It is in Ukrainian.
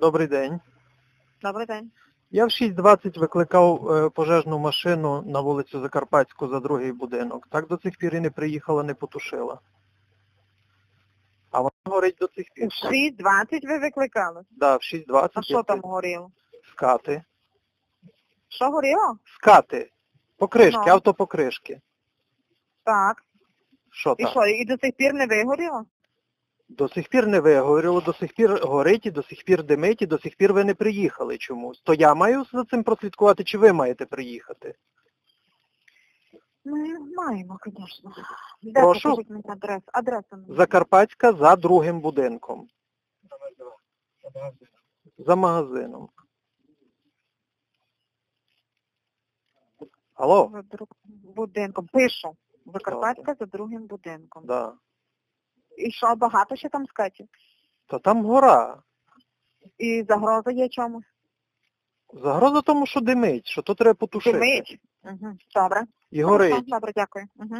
Добрий день. Добрий день. Я в 6.20 викликав е, пожежну машину на вулицю Закарпатську за другий будинок. Так до цих пір і не приїхала, не потушила. А вона горить до цих пір. 6.20 ви викликали? Да, в 6.20 А що там горіло? скати. Що горіло? Скати. Покришки, Ну. автопокришки. Так. Що І там? що, і до сих пір не вигоріло? До сих пір не вигоріло, до сих пір горить, і до сих пір димить, і до сих пір ви не приїхали чомусь. То я маю за цим прослідкувати, чи ви маєте приїхати? Ми маємо, звісно. Де Прошу? покажіть мені. Закарпатська за другим будинком. За магазином. Алло? За другим будинком. Пишу. Закарпатська за другим будинком. Да. І що, багато ще там скатів? Та там гора. І загроза є чомусь? Загроза тому, що димить, що то треба потушити. Димить? Угу. Добре. І горить. Добре, дякую. Угу.